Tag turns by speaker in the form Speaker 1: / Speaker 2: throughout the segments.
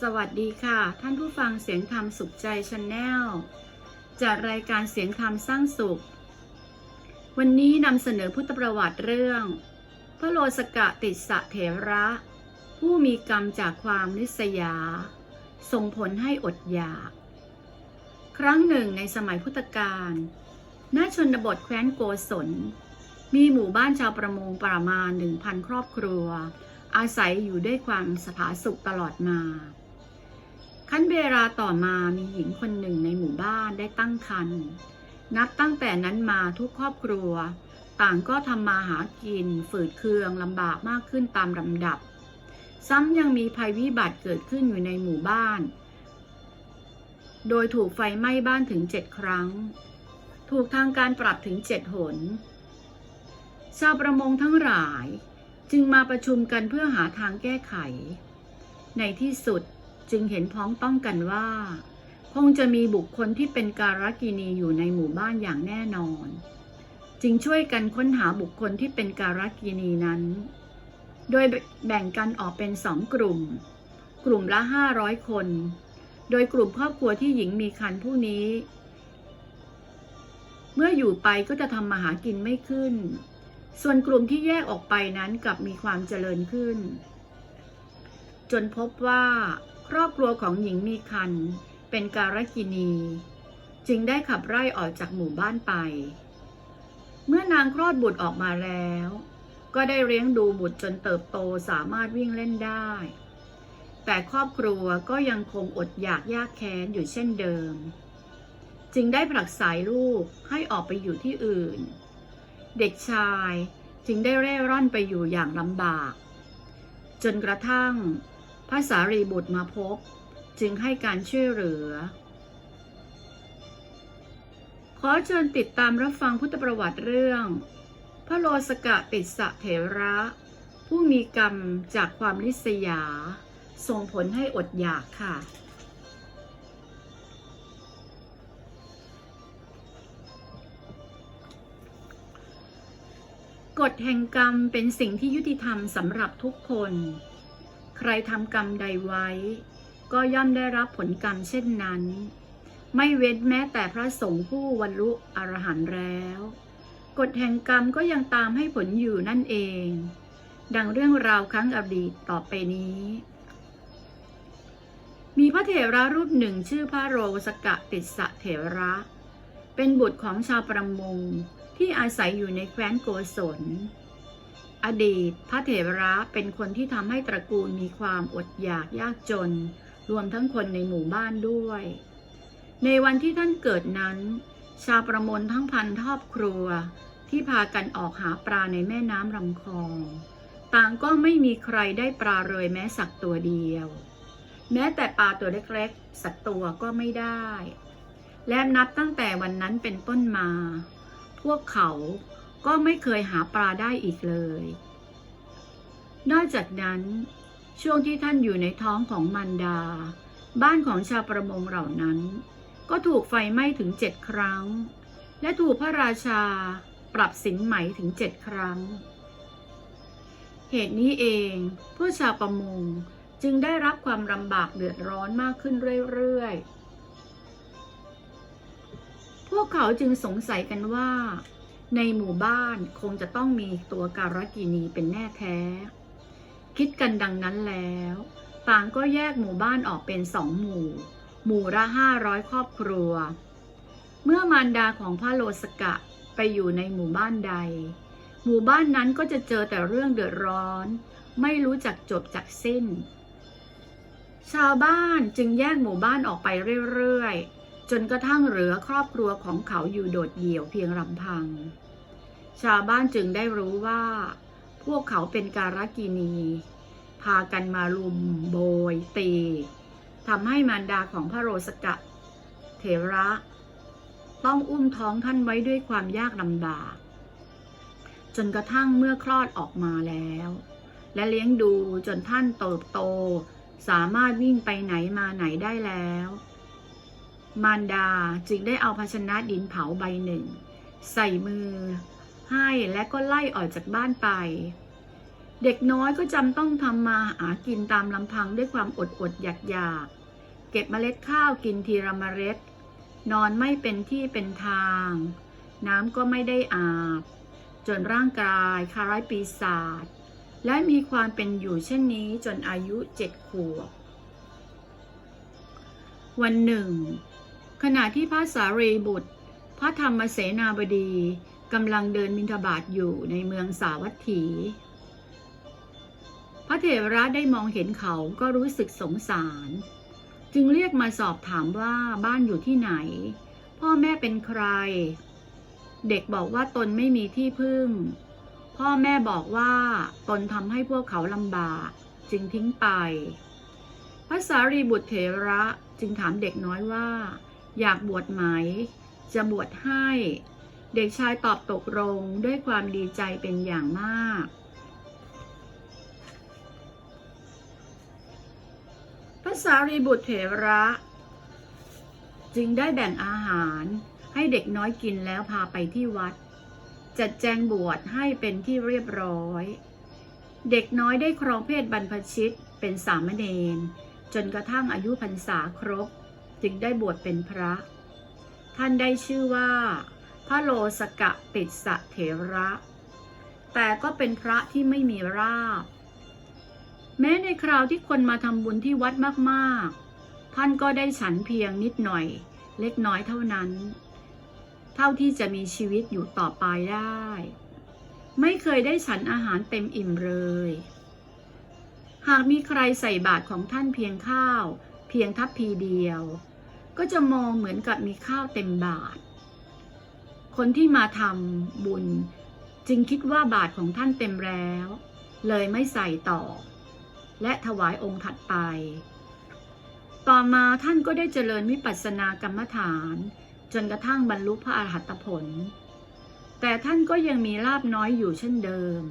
Speaker 1: สวัสดีค่ะ ท่านผู้ฟังเสียงธรรมสุขใจชาแนลจากรายการเสียงธรรมสร้างสุข วันนี้นำเสนอพุทธประวัติเรื่อง พระโลสกะติสะเถระ ผู้มีกรรมจากความนิสยา ส่งผลให้อดอยาก ครั้งหนึ่งในสมัยพุทธกาลณชนบทแคว้นโกศล มีหมู่บ้านชาวประมงประมาณหนึ่งพันครอบครัวอาศัยอยู่ด้วยความสผาสุขตลอดมา ขั้นเวลาต่อมามีหญิงคนหนึ่งในหมู่บ้านได้ตั้งครรภ์นับตั้งแต่นั้นมาทุกครอบครัว ต่างก็ทำมาหากิน ฝืดเคืองลำบากมากขึ้นตามลำดับ ซ้ำยังมีภัยวิบัติเกิดขึ้นอยู่ในหมู่บ้าน โดยถูกไฟไหม้บ้านถึงเจ็ดครั้ง ถูกทางการปรับถึงเจ็ดหน ชาวประมงทั้งหลายจึงมาประชุมกันเพื่อหาทางแก้ไข ในที่สุด จึงเห็นพ้องต้องกันว่า คงจะมีบุคคลที่เป็นการกินีอยู่ในหมู่บ้านอย่างแน่นอน จึงช่วยกันค้นหาบุคคลที่เป็นการกินีนั้น โดยแบ่งกันออกเป็นสองกลุ่ม กลุ่มละ 500 คน โดยกลุ่มครอบครัวที่หญิงมีคันผู้นี้ เมื่ออยู่ไปก็จะทำมาหากินไม่ขึ้น ส่วนกลุ่มที่แยกออกไปนั้นกลับมีความเจริญขึ้นจนพบว่า ครอบครัวของหญิงมีคันเป็นการกินี จึงได้ขับไล่ออกจากหมู่บ้านไป เมื่อนางคลอดบุตรออกมาแล้ว ก็ได้เลี้ยงดูบุตรจนเติบโตสามารถวิ่งเล่นได้ แต่ครอบครัวก็ยังคงอดอยากยากแค้นอยู่เช่นเดิม จึงได้ผลักสายลูกให้ออกไปอยู่ที่อื่น เด็กชายจึงได้เร่ร่อนไปอยู่อย่างลำบาก จนกระทั่ง พระสารีบุตรมาพบ จึงให้การช่วยเหลือ ขอเชิญติดตามรับฟังพุทธประวัติเรื่อง พระโลสกะติสะเถระ ผู้มีกรรมจากความลิษยา ส่งผลให้อดอยากค่ะกฎแห่งกรรมเป็นสิ่งที่ยุติธรรมสำหรับทุกคน รทำกรรมใดไว้ ก็ย่อมได้รับผลกรรมเช่นนั้น ไม่เว้นแม้แต่พระสงฆ์ผู้บรรลุอรหันต์แล้วกฎแห่งกรรมก็ยังตามให้ผลอยู่นั่นเอง ดังเรื่องราวครั้งอดีตต่อไปนี้ มีพระเถระรูปหนึ่งชื่อพระโรสกะติสสะเถระ เป็นบุตรของชาวประมงที่อาศัยอยู่ในแคว้นโกศล อดีต พระเถระเป็นคนที่ทำให้ตระกูลมีความอดอยากยากจน รวมทั้งคนในหมู่บ้านด้วย ในวันที่ท่านเกิดนั้น ชาวประมงทั้งพันครอบครัว ที่พากันออกหาปลาในแม่น้ำลำคลอง ต่างก็ไม่มีใครได้ปลาเลยแม้สักตัวเดียว แม้แต่ปลาตัวเล็กๆ สักตัวก็ไม่ได้ และนับตั้งแต่วันนั้นเป็นต้นมา พวกเขา ก็ไม่เคยหาปลาได้อีกเลย นอกจากนั้น ช่วงที่ท่านอยู่ในท้องของมันดา บ้านของชาวประมงเหล่านั้น ก็ถูกไฟไหม้ถึงเจ็ดครั้ง และถูกพระราชาปรับสินไหมถึงเจ็ดครั้ง เหตุนี้เองผู้ชาวประมงจึงได้รับความลำบากเดือดร้อนมากขึ้นเรื่อยๆ พวกเขาจึงสงสัยกันว่า ในหมู่บ้านคงจะต้องมีตัวการกินีเป็นแน่แท้ คิดกันดังนั้นแล้ว ต่างก็แยกหมู่บ้านออกเป็นสองหมู่ หมู่ละห้าร้อยครอบครัว เมื่อมารดาของพระโลสกะไปอยู่ในหมู่บ้านใด หมู่บ้านนั้นก็จะเจอแต่เรื่องเดือดร้อน ไม่รู้จักจบจากสิ้น ชาวบ้านจึงแยกหมู่บ้านออกไปเรื่อยๆจนกระทั่งเหลือครอบครัวของเขาอยู่โดดเดี่ยวเพียงลำพัง ชาวบ้านจึงได้รู้ว่า พวกเขาเป็นการกินี พากันมาลุมโบยตีทำให้มารดาของพระโรสกะ เถระ ต้องอุ้มท้องท่านไว้ด้วยความยากลำบาก จนกระทั่งเมื่อคลอดออกมาแล้ว และเลี้ยงดูจนท่านเติบโต สามารถวิ่งไปไหนมาไหนได้แล้ว มารดาจึงได้เอาภาชนะดินเผาใบหนึ่งใส่มือ ให้และก็ไล่ออกจากบ้านไป เด็กน้อยก็จำต้องทำมาหากินตามลำพังด้วยความอดอดอยากอยากเก็บเมล็ดข้าวกินทีละเมล็ด นอนไม่เป็นที่เป็นทาง น้ำก็ไม่ได้อาบ จนร่างกายคล้ายปีศาจและมีความเป็นอยู่เช่นนี้จนอายุเจ็ดขวบ วันหนึ่ง ขณะที่พระสารีบุตร พระธรรมเสนาบดี กำลังเดินมินทบาทอยู่ในเมืองสาวัตถี พระเถระได้มองเห็นเขาก็รู้สึกสงสาร จึงเรียกมาสอบถามว่าบ้านอยู่ที่ไหน พ่อแม่เป็นใคร เด็กบอกว่าตนไม่มีที่พึ่ง พ่อแม่บอกว่าตนทำให้พวกเขาลำบาก จึงทิ้งไป พระสารีบุตรเถระจึงถามเด็กน้อยว่า อยากบวชไหม จะบวชให้ เด็กชายตอบตกลงด้วยความดีใจเป็นอย่างมาก พระสารีบุตรเถระ จึงได้แบ่งอาหารให้เด็กน้อยกินแล้วพาไปที่วัด จัดแจงบวชให้เป็นที่เรียบร้อย เด็กน้อยได้ครองเพศบรรพชิตเป็นสามเณรจนกระทั่งอายุพรรษาครบ จึงได้บวชเป็นพระ ท่านได้ชื่อว่า พระโลสกะติสะเถระ แต่ก็เป็นพระที่ไม่มีราบ แม้ในคราวที่คนมาทำบุญที่วัดมากๆ ท่านก็ได้ฉันเพียงนิดหน่อยเล็กน้อยเท่านั้น เท่าที่จะมีชีวิตอยู่ต่อไปได้ ไม่เคยได้ฉันอาหารเต็มอิ่มเลย หากมีใครใส่บาตรของท่านเพียงข้าว เพียงทัพพีเดียว ก็จะมองเหมือนกับมีข้าวเต็มบาตร คนที่มาทำบุญ จึงคิดว่าบาตรของท่านเต็มแล้ว เลยไม่ใส่ต่อ และถวายองค์ถัดไป ต่อมาท่านก็ได้เจริญวิปัสสนากรรมฐาน จนกระทั่งบรรลุพระอรหัตผล แต่ท่านก็ยังมีลาบน้อยอยู่เช่นเดิม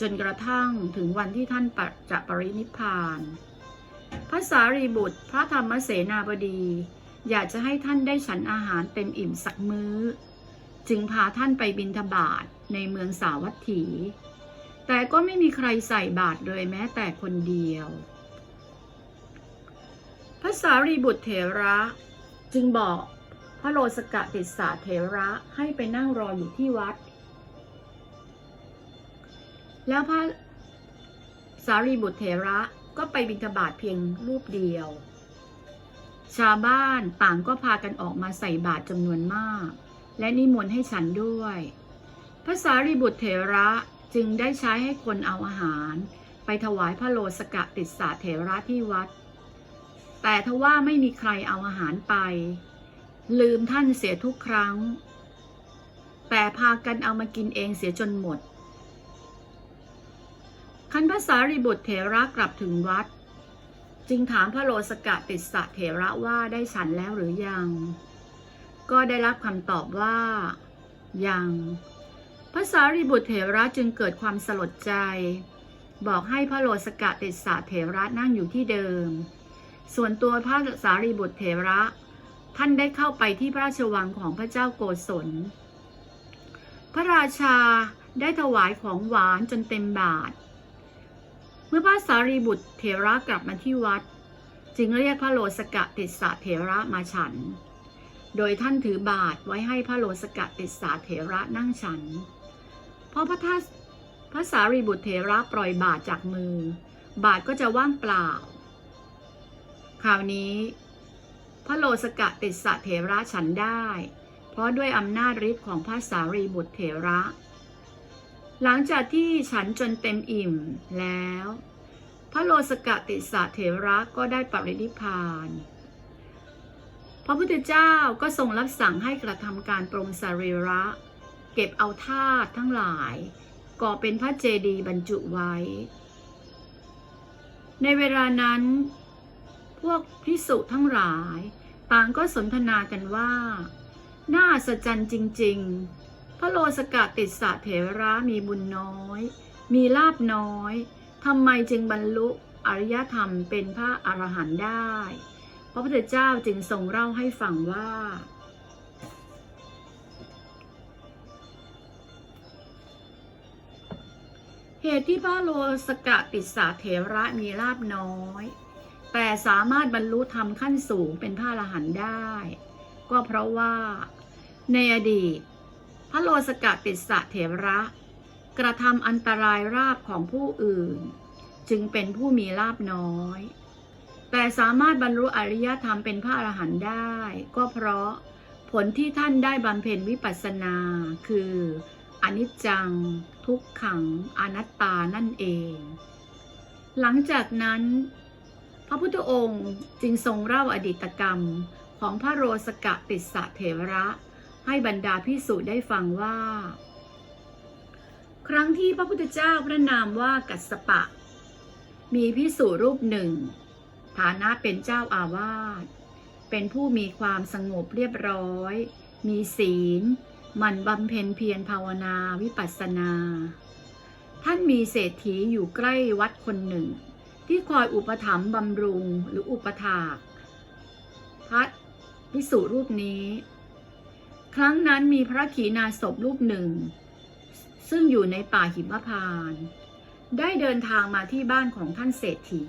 Speaker 1: จนกระทั่งถึงวันที่ท่านจะปรินิพพานพระสารีบุตร พระธรรมเสนาบดี อยากจะให้ท่านได้ฉันอาหารเต็มอิ่มสักมื้อ จึงพาท่านไปบิณฑบาตในเมืองสาวัตถี แต่ก็ไม่มีใครใส่บาตรเลยแม้แต่คนเดียวพระสารีบุตรเถระจึงบอกพระโลสกะติสาเถระให้ไปนั่งรออยู่ที่วัด แล้วพระสารีบุตรเถระก็ไปบิณฑบาตเพียงรูปเดียว ชาวบ้านต่างก็พากันออกมาใส่บาตรจำนวนมาก และนิมนต์ให้ฉันด้วย พระสารีบุตรเถระจึงได้ใช้ให้คนเอาอาหาร ไปถวายพระโลสกะติสาเถระที่วัด แต่ทว่าไม่มีใครเอาอาหารไป ลืมท่านเสียทุกครั้ง แต่พากันเอามากินเองเสียจนหมด คันพระสารีบุตรเถระกลับถึงวัด จึงถามพระโลสกะติสะเถระว่าได้ฉันแล้วหรือยัง ก็ได้รับคำตอบว่า ยังพระสารีบุตรเถระจึงเกิดความสลดใจ บอกให้พระโลสกะติสะเถระนั่งอยู่ที่เดิม ส่วนตัวพระสารีบุตรเถระ ท่านได้เข้าไปที่พระราชวังของพระเจ้าโกศล พระราชาได้ถวายของหวานจนเต็มบาท มื่อพระสารีบุตรเถระกลับมาที่วัด จึงเรียกพระโลสกะติสะเถระมาฉัน โดยท่านถือบาทไว้ให้พระโลสกะติสาเถระนั่งฉันพอพระทัสพระสารีบุตรเถระปล่อยบาทจากมือ บาทก็จะว่างเปล่า คราวนี้ พระโลสกะติสะเถระฉันได้ เพราะด้วยอำนาจฤทธิ์ของพระสารีบุตรเถระ หลังจากที่ฉันจนเต็มอิ่มแล้ว พระโลสกะติสะเถระก็ได้ปรินิพานพระพุทธเจ้าก็ทรงรับสั่งให้กระทำการปรงสรีระ เก็บเอาธาตุทั้งหลาย ก่อเป็นพระเจดีย์บรรจุไว้ ในเวลานั้น พวกพิสุทั้งหลาย ต่างก็สนทนากันว่า น่าสะใจจริง ๆ ระโลสกะติสะเถระมีบุญน้อย มีลาบน้อยทำไมจึงบรรลุอริยธรรมเป็นพระอรหันต์ได้ พระพุทธเจ้าจึงทรงเล่าให้ฟังว่า เหตุที่พระโลสกะติสสาเถระมีลาบน้อย แต่สามารถบรรลุธรรมขั้นสูงเป็นพระอรหันต์ได้ ก็เพราะว่าในอดีต พระโลสกะติสสะเถระ กระทำอันตรายราบของผู้อื่น จึงเป็นผู้มีลาบน้อย แต่สามารถบรรลุอริยธรรมเป็นพระอรหันต์ได้ ก็เพราะผลที่ท่านได้บำเพ็ญวิปัสสนา คืออนิจจัง ทุกขัง อนัตตานั่นเอง หลังจากนั้น พระพุทธองค์จึงทรงเล่าอดีตกรรมของพระโรสกะติสสะเถระ ให้บรรดาพิสุได้ฟังว่า ครั้งที่พระพุทธเจ้าพระนามว่ากัสสปะ มีพิสุรูปหนึ่ง ฐานะเป็นเจ้าอาวาสเป็นผู้มีความสงบเรียบร้อย มีศีลหมันบำเพ็ญเพียรภาวนาวิปัสสนา ท่านมีเศรษฐีอยู่ใกล้วัดคนหนึ่ง ที่คอยอุปถัมภ์บำรุงหรืออุปถากพระพิสุรูปนี้ ครั้งนั้นมีพระขีณาสพรูปหนึ่ง ซึ่งอยู่ในป่าหิมพานต์ได้เดินทางมาที่บ้านของท่านเศรษฐี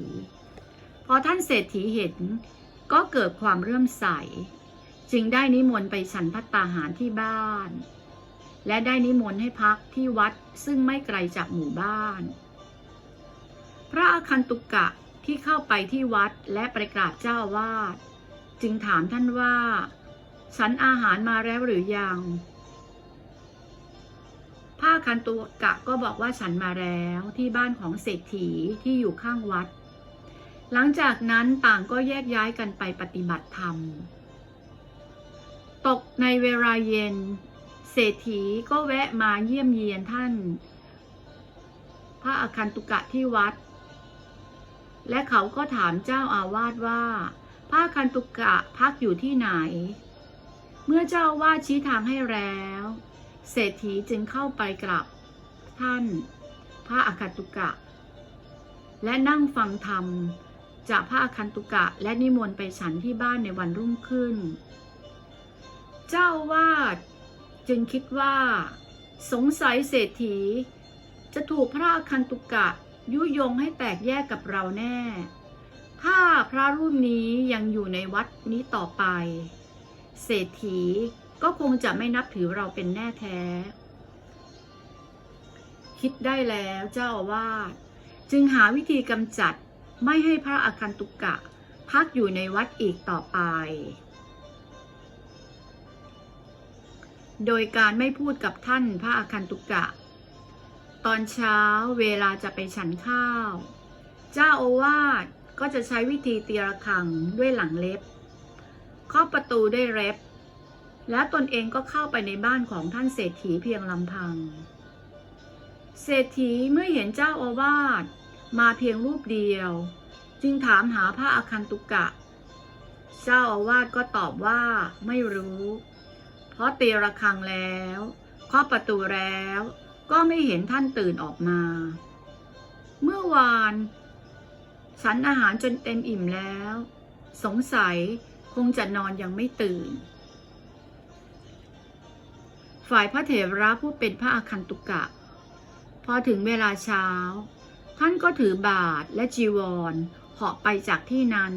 Speaker 1: พอท่านเศรษฐีเห็นก็เกิดความเรื่มใส จึงได้นิมนต์ไปฉันพัตตาหารที่บ้าน และได้นิมนต์ให้พักที่วัดซึ่งไม่ไกลจากหมู่บ้าน พระอาคันตุกะที่เข้าไปที่วัดและไปกราบเจ้าวาสจึงถามท่านว่า ฉันอาหารมาแล้วหรือยังพระอาคันตุกะก็บอกว่าฉันมาแล้วที่บ้านของเศรษฐีที่อยู่ข้างวัด หลังจากนั้นต่างก็แยกย้ายกันไปปฏิบัติธรรม ตกในเวลาเย็น เศรษฐีก็แวะมาเยี่ยมเยียนท่าน พระอาคันตุกะที่วัด และเขาก็ถามเจ้าอาวาสว่าพระอาคันตุกะพักอยู่ที่ไหน เมื่อเจ้าอาวาชี้ทางให้แล้ว เศรษฐีจึงเข้าไปกราบท่าน พระอาคันตุกะ และนั่งฟังธรรมจากพระอาคันตุกะและนิมนต์ไปฉันที่บ้านในวันรุ่งขึ้น เจ้าอาวาดจึงคิดว่า สงสัยเศรษฐี จะถูกพระอาคันตุกะยุยงให้แตกแยกกับเราแน่ ถ้าพระรูปนี้ยังอยู่ในวัดนี้ต่อไป เศรษฐีก็คงจะไม่นับถือเราเป็นแน่แท้ คิดได้แล้วเจ้าอาวาสจึงหาวิธีกำจัดไม่ให้พระอาคันตุกะ พักอยู่ในวัดอีกต่อไป โดยการไม่พูดกับท่านพระอาคันตุกะ ตอนเช้าเวลาจะไปฉันข้าว เจ้าอาวาสก็จะใช้วิธีตีระฆังด้วยหลังเล็บ เคาะประตูด้วยเล็บ และตนเองก็เข้าไปในบ้านของท่านเศรษฐีเพียงลำพัง เศรษฐีเมื่อเห็นเจ้าอาวาสมาเพียงรูปเดียว จึงถามหาพระอาคันตุกะ เจ้าอาวาสก็ตอบว่าไม่รู้ เพราะตีระฆังแล้วเคาะประตูแล้วก็ไม่เห็นท่านตื่นออกมา เมื่อวานฉันอาหารจนเต็มอิ่มแล้ว สงสัย คงจะนอนยังไม่ตื่น ฝ่ายพระเถระผู้เป็นพระอาคันตุกะ พอถึงเวลาเช้า ท่านก็ถือบาทและจีวรเหาะไปจากที่นั้น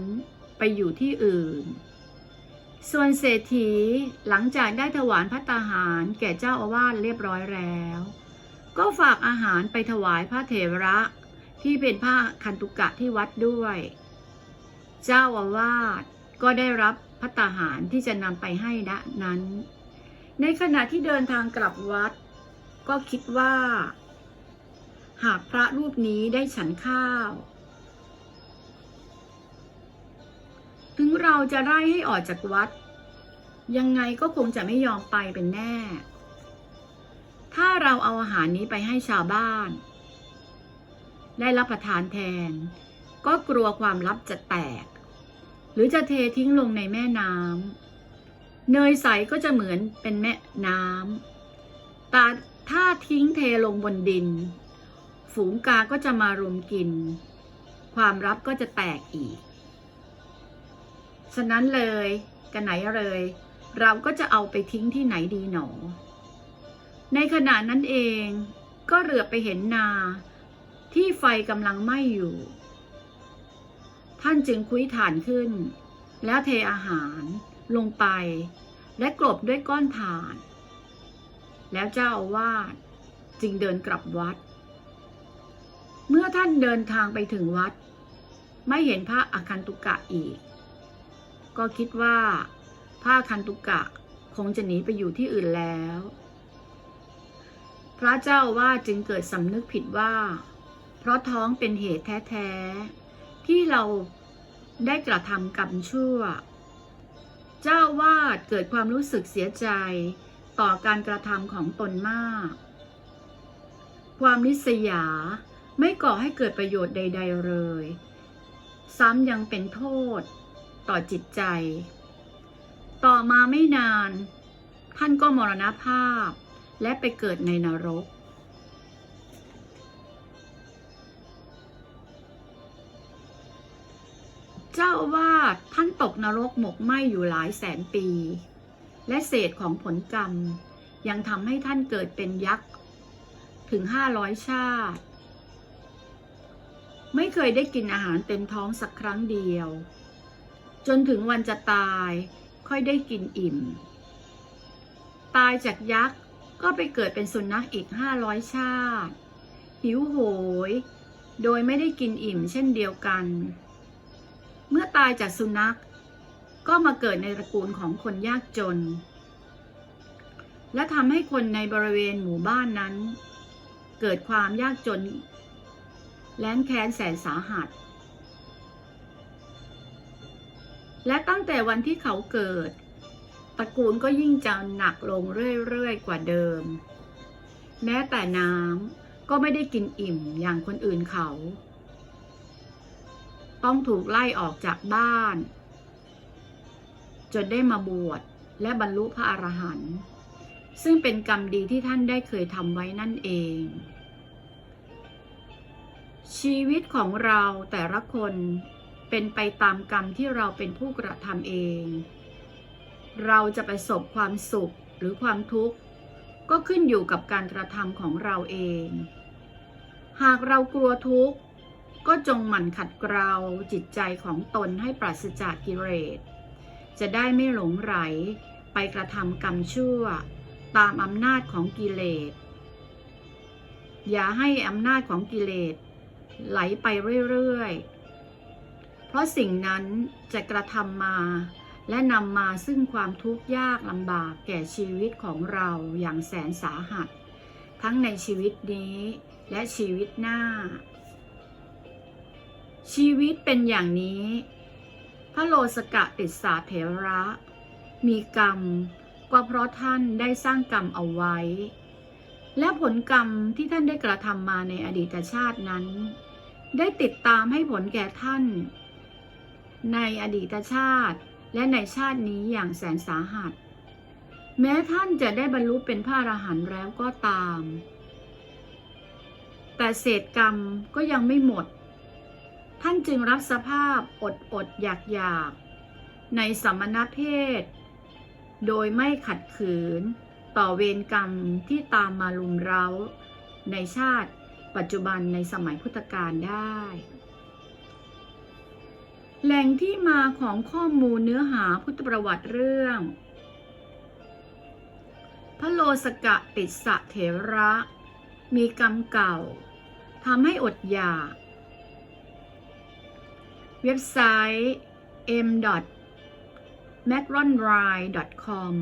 Speaker 1: ไปอยู่ที่อื่น ส่วนเศรษฐีหลังจากได้ถวายพัตตาหารแก่เจ้าอาวาสเรียบร้อยแล้ว ก็ฝากอาหารไปถวายพระเถระที่เป็นพระคันตุกะที่วัดด้วย เจ้าอาวาส ก็ได้รับพัตตาหารที่จะนำไปให้ณนั้น ในขณะที่เดินทางกลับวัด ก็คิดว่า หากพระรูปนี้ได้ฉันข้าว ถึงเราจะได้ให้ออกจากวัด ยังไงก็คงจะไม่ยอมไปเป็นแน่ ถ้าเราเอาอาหารนี้ไปให้ชาวบ้าน ได้รับประทานแทน ก็กลัวความลับจะแตก หรือจะเททิ้งลงในแม่น้ำเนยใสก็จะเหมือนเป็นแม่น้ำแต่ถ้าทิ้งเทลงบนดิน ฝูงกาก็จะมารุมกิน ความลับก็จะแตกอีก ฉะนั้นเลยกันไหนเลย เราก็จะเอาไปทิ้งที่ไหนดีหนอ ในขณะนั้นเองก็เหลือไปเห็นนาที่ไฟกำลังไหม้อยู่ ท่านจึงคุยถ่านขึ้น แล้วเทอาหารลงไป และกลบด้วยก้อนถ่าน แล้วเจ้าอาวาสจึงเดินกลับวัด เมื่อท่านเดินทางไปถึงวัด ไม่เห็นพระอาคันตุกะอีก ก็คิดว่าพระอาคันตุกะคงจะหนีไปอยู่ที่อื่นแล้ว พระเจ้าว่าจึงเกิดสำนึกผิดว่า เพราะท้องเป็นเหตุแท้ๆ ที่เราได้กระทำกรรมชั่ว เจ้าวาดเกิดความรู้สึกเสียใจต่อการกระทำของตนมาก ความริษยาไม่ก่อให้เกิดประโยชน์ใด ๆเลย ซ้ำยังเป็นโทษต่อจิตใจ ต่อมาไม่นาน ท่านก็มรณภาพและไปเกิดในนรก เจ้าอาวาดท่านตกนรกหมกไหมอยู่หลายแสนปี และเศษของผลกรรม ยังทำให้ท่านเกิดเป็นยักษ์ถึงห้าร้อยชาติ ไม่เคยได้กินอาหารเต็มท้องสักครั้งเดียว จนถึงวันจะตายค่อยได้กินอิ่ม ตายจากยักษ์ก็ไปเกิดเป็นสุนัขอีกห้าร้อยชาติ หิวโหย โดยไม่ได้กินอิ่มเช่นเดียวกัน เมื่อตายจากสุนัข ก็มาเกิดในตระกูลของคนยากจน และทำให้คนในบริเวณหมู่บ้านนั้น เกิดความยากจน แล้นแค้นแสนสาหัส และตั้งแต่วันที่เขาเกิด ตระกูลก็ยิ่งจะหนักลงเรื่อยๆกว่าเดิม แม้แต่น้ำก็ไม่ได้กินอิ่มอย่างคนอื่นเขา ต้องถูกไล่ออกจากบ้าน จนได้มาบวชและบรรลุพระอรหันต์ซึ่งเป็นกรรมดีที่ท่านได้เคยทำไว้นั่นเอง ชีวิตของเราแต่ละคนเป็นไปตามกรรมที่เราเป็นผู้กระทำเอง เราจะประสบความสุขหรือความทุกข์ก็ขึ้นอยู่กับการกระทำของเราเอง หากเรากลัวทุกข์ ก็จงหมั่นขัดเกลาจิตใจของตนให้ปราศจากกิเลส จะได้ไม่หลงไหลไปกระทำกรรมชั่ว ตามอำนาจของกิเลส อย่าให้อำนาจของกิเลส ไหลไปเรื่อยๆ เพราะสิ่งนั้นจะกระทำมา และนำมาซึ่งความทุกข์ยากลำบากแก่ชีวิตของเราอย่างแสนสาหัส ทั้งในชีวิตนี้และชีวิตหน้า ชีวิตเป็นอย่างนี้ พระโลสกะติสาเถระ มีกรรมก็เพราะท่านได้สร้างกรรมเอาไว้ และผลกรรมที่ท่านได้กระทำมาในอดีตชาตินั้น ได้ติดตามให้ผลแก่ท่าน ในอดีตชาติและในชาตินี้อย่างแสนสาหัส แม้ท่านจะได้บรรลุเป็นพระอรหันต์แล้วก็ตาม แต่เศษกรรมก็ยังไม่หมด ท่านจึงรับสภาพอดอดอยากอยากในสมณเพศ โดยไม่ขัดขืน ต่อเวรกรรมที่ตามมาลุมเร้า ในชาติปัจจุบันในสมัยพุทธกาลได้ แหล่งที่มาของข้อมูลเนื้อหาพุทธประวัติเรื่อง พระโลสกะติดสะเถระ มีกรรมเก่าทำให้อดอยาก เว็บไซต์ m m a c r o n r i com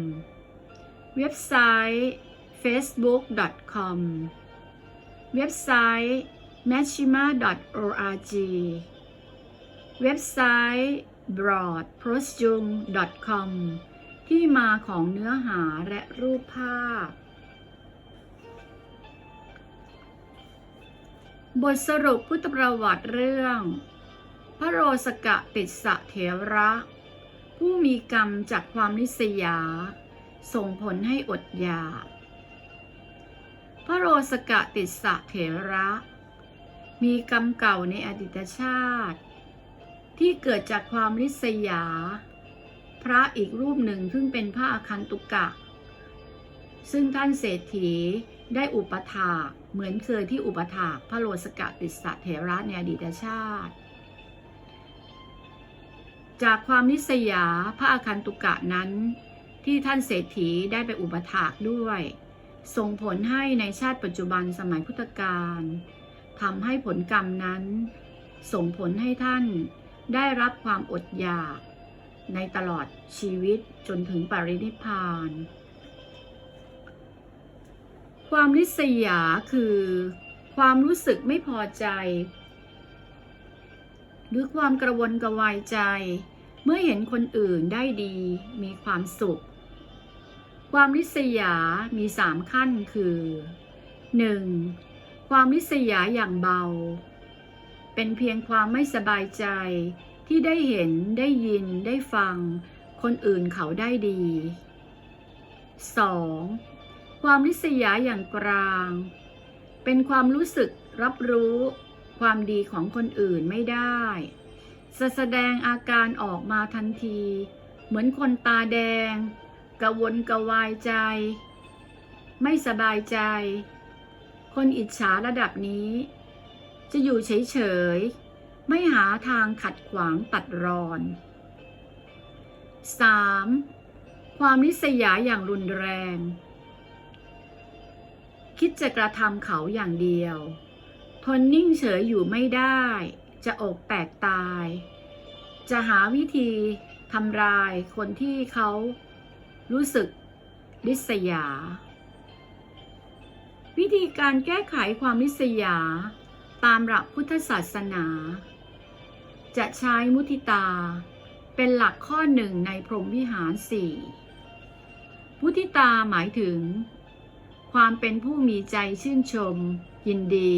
Speaker 1: เว็บไซต์ facebook.com เว็บไซต์ machima.org เว็บไซต์ broadprosjung.com ที่มาของเนื้อหาและรูปภาพ บทสรุปพุทธประวัติเรื่อง พระโรสกะติสะเถระ ผู้มีกรรมจากความนิสยา ส่งผลให้อดอยาก พระโรสกะติสะเถระ มีกรรมเก่าในอดีตชาติ ที่เกิดจากความริษยา พระอีกรูปหนึ่งซึ่งเป็นพระอาคันตุกะ ซึ่งท่านเศรษฐีได้อุปถากเหมือนเคยที่อุปถากพระโลสกะติสสะเถระในอดีตชาติ จากความนิสยาพระอาคันตุกะนั้น ที่ท่านเศรษฐีได้ไปอุปถากด้วย ส่งผลให้ในชาติปัจจุบันสมัยพุทธกาลทำให้ผลกรรมนั้น ส่งผลให้ท่านได้รับความอดอยาก ในตลอดชีวิตจนถึงปรินิพพาน ความริษยาคือ ความรู้สึกไม่พอใจ รือความกระวนกระวายใจ เมื่อเห็นคนอื่นได้ดี มีความสุข ความริษยา มีสามขั้นคือ 1. ความริษยาอย่างเบา เป็นเพียงความไม่สบายใจที่ได้เห็นได้ยินได้ฟัง คนอื่นเขาได้ดี 2. ความริษยาอย่างกลาง เป็นความรู้สึกรับรู้ ความดีของคนอื่นไม่ได้จะแสดงอาการออกมาทันที เหมือนคนตาแดงกระวนกระวายใจ ไม่สบายใจ คนอิจฉาระดับนี้ จะอยู่เฉยๆ ไม่หาทางขัดขวางตัดรอน 3. ความนิสยาอย่างรุนแรง คิดจะกระทำเขาอย่างเดียว ทนนิ่งเฉยอยู่ไม่ได้ จะอกแตกตาย จะหาวิธีทำลายคนที่เขารู้สึกริษยา วิธีการแก้ไขความริษยา ตามหลักพุทธศาสนา จะใช้มุทิตาเป็นหลักข้อหนึ่งในพรหมวิหารสี่มุทิตาหมายถึง ความเป็นผู้มีใจชื่นชม ยินดี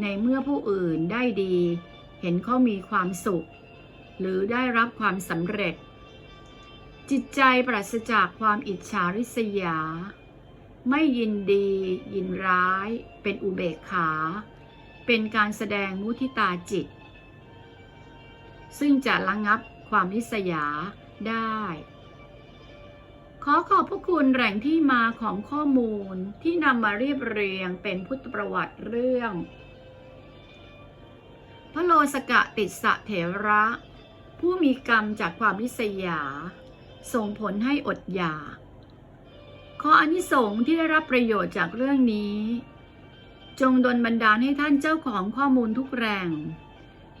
Speaker 1: ในเมื่อผู้อื่นได้ดี เห็นเขามีความสุข หรือได้รับความสำเร็จ จิตใจปราศจากความอิจฉาริษยา ไม่ยินดี ยินร้าย เป็นอุเบกขา เป็นการแสดงมุทิตาจิต ซึ่งจะระงงับความริษยาได้ ขอขอบพระคุณแหล่งที่มาของข้อมูลที่นำมาเรียบเรียงเป็นพุทธประวัติเรื่อง พระโลสกะติสะเถระ ผู้มีกรรมจากความริษยา ส่งผลให้อดอยากขออนิสงส์ที่ได้รับประโยชน์จากเรื่องนี้ จงดลบันดาลให้ท่านเจ้าของข้อมูลทุกแหล่ง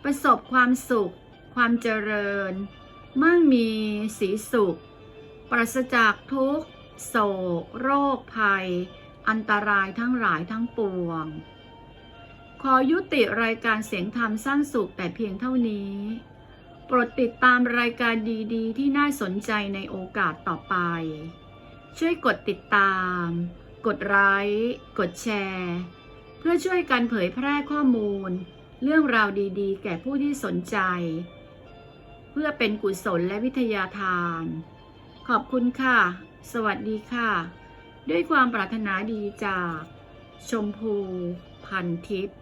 Speaker 1: ประสบความสุข ความเจริญ มั่งมีสีสุข ปราศจากทุกข์ โศก โรคภัย อันตรายทั้งหลายทั้งปวง ขอยุติรายการเสียงธรรมสร้างสุขแต่เพียงเท่านี้ โปรดติดตามรายการดีๆ ที่น่าสนใจในโอกาสต่อไป ช่วยกดติดตาม กดไลค์กดแชร์ เพื่อช่วยกันเผยแพร่ข้อมูล เรื่องราวดีๆ แก่ผู้ที่สนใจ เพื่อเป็นกุศลและวิทยาทาน ขอบคุณค่ะ สวัสดีค่ะ ด้วยความปรารถนาดีจาก ชมพูพันทิพย์